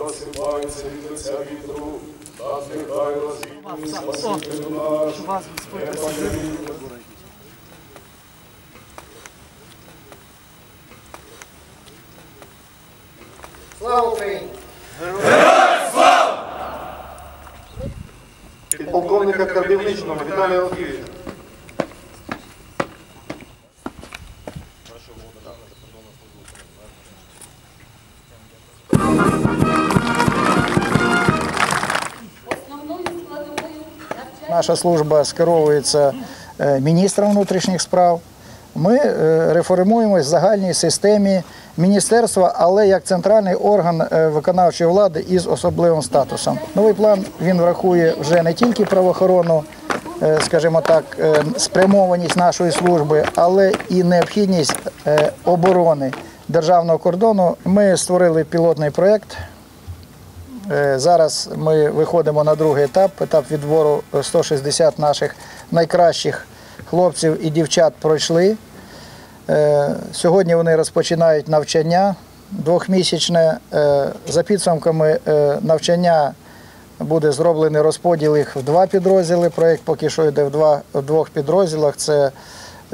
розсипається від лиця вітру, та зникає розвідний спасителю наш, Евангелій. Слава Україні! Героям слава! Віталія Олексійовича. Наша служба скеровується е, міністром внутрішніх справ. Ми е, реформуємось в загальній системі міністерства, але як центральний орган е, виконавчої влади із особливим статусом. Новий план він врахує вже не тільки правоохоронну, е, скажімо так, спрямованість нашої служби, але і необхідність оборони державного кордону. Ми створили пілотний проєкт Зараз ми виходимо на другий етап, етап відбору 160 наших найкращих хлопців і дівчат пройшли. Е, Сьогодні вони розпочинають навчання двохмісячне. Е, За підсумками е, навчання буде зроблений розподіл їх в два підрозділи. Проєкт поки що йде в, два, в двох підрозділах. Це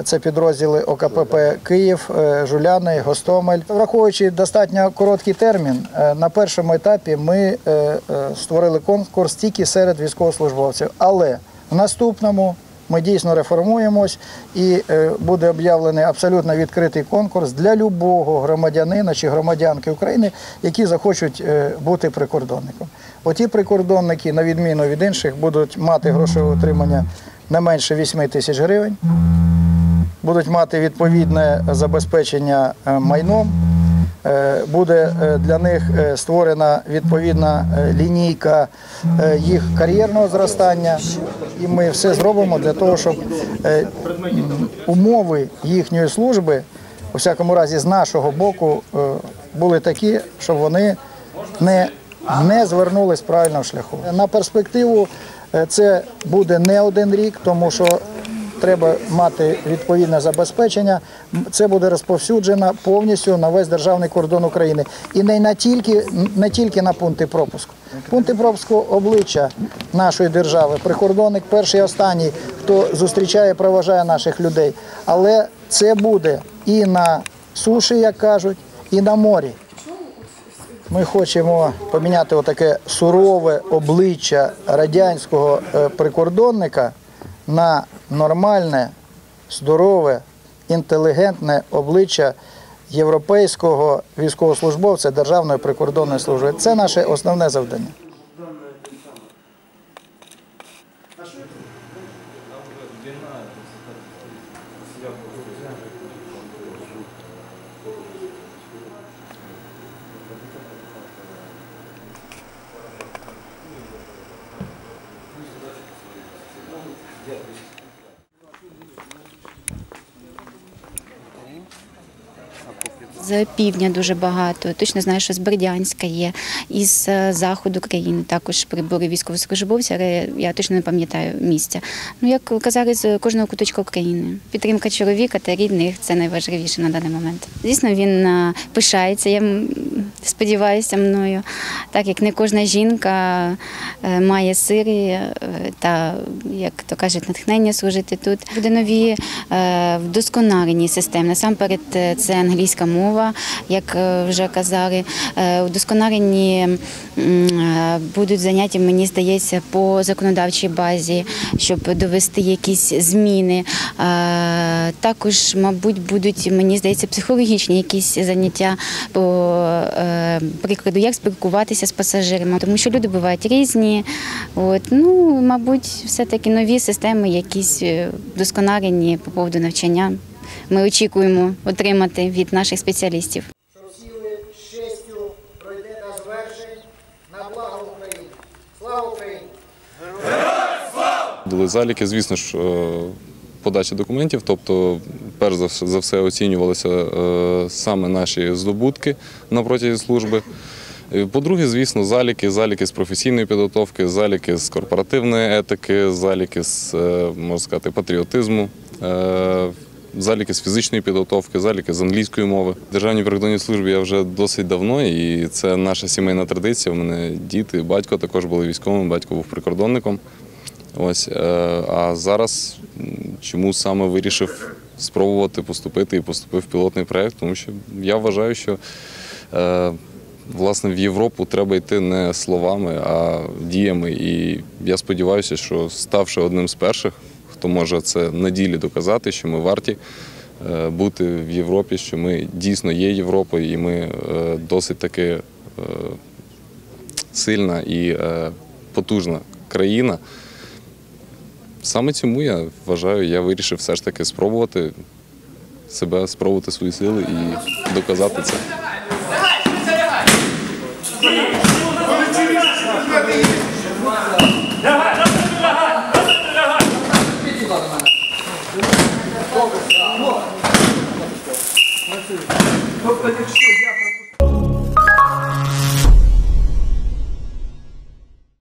це підрозділи ОКПП Київ, е, Жуляни, Гостомель. Враховуючи достатньо короткий термін, е, на першому етапі ми е, створили конкурс тільки серед військовослужбовців. Але в наступному ми дійсно реформуємось і буде об'явлений абсолютно відкритий конкурс для любого громадянина чи громадянки України, які захочуть бути прикордонником. Оті прикордонники, на відміну від інших, будуть мати грошове утримання не менше 8 тисяч гривень будуть мати відповідне забезпечення е, майном. Е, Буде е, для них створена відповідна лінійка їх кар'єрного зростання, і ми все зробимо для того, щоб умови їхньої служби, у всякому разі, з нашого боку, були такі, щоб вони не, не звернули з правильного шляху. На перспективу це буде не один рік, тому що треба мати відповідне забезпечення. Це буде розповсюджено повністю на весь державний кордон України. І не, тільки, не тільки на пункти пропуску. Пункти пропуску обличчя нашої держави, прикордонник перший і останній, хто зустрічає проважає наших людей. Але це буде і на суші, як кажуть, і на морі. Ми хочемо поміняти отаке сурове обличчя радянського е, прикордонника на нормальне, здорове, інтелігентне обличчя європейського військовослужбовця Державної прикордонної служби. Це наше основне завдання. З півдня дуже багато. Точно знаю, що з Бердянська є, із е, заходу країни також прибули військовослужбовці, але я точно не пам'ятаю місця. Ну як казали, з кожного куточка України. Підтримка чоловіка та рідних це найважливіше на даний момент. Звісно, він е, пишається. Я сподіваюся мною, так як не кожна жінка е, має сири е, та, як то кажуть, натхнення служити тут. Буде нові е, вдосконалені системи. Насамперед, це англійська мова, як вже казали. Вдосконалені будуть заняття, мені здається, по законодавчій базі, щоб довести якісь зміни. Е, Також, мабуть, будуть, мені здається, психологічні якісь заняття по е, прикладу, як спілкуватися з пасажирами, тому що люди бувають різні. От, ну, мабуть, все-таки нові системи, якісь е, вдосконалені по поводу навчання. Ми очікуємо отримати від наших спеціалістів. Були заліки, звісно ж, подача документів, тобто, перш за все- оцінювалися е, саме наші здобутки на протязі служби. Е, По-друге, звісно, заліки, заліки з професійної підготовки, заліки з корпоративної етики, заліки з, е, можна сказати, патріотизму. Заліки з фізичної підготовки, заліки з англійської мови. Державній прикордонній службі я вже досить давно, і це наша сімейна традиція. У мене діти, батько також були військовим, батько був прикордонником. Ось, е, а зараз чому саме вирішив спробувати поступити і поступив в пілотний проєкт, тому що я вважаю, що е, власне в Європу треба йти не словами, а діями. І я сподіваюся, що ставши одним з перших, хто може це на ділі доказати, що ми варті е, бути в Європі, що ми дійсно є Європою, і ми досить таки сильна і потужна країна. Саме цьому я вважаю, я вирішив все ж таки спробувати себе, спробувати свої сили і доказати це. Тобто, якщо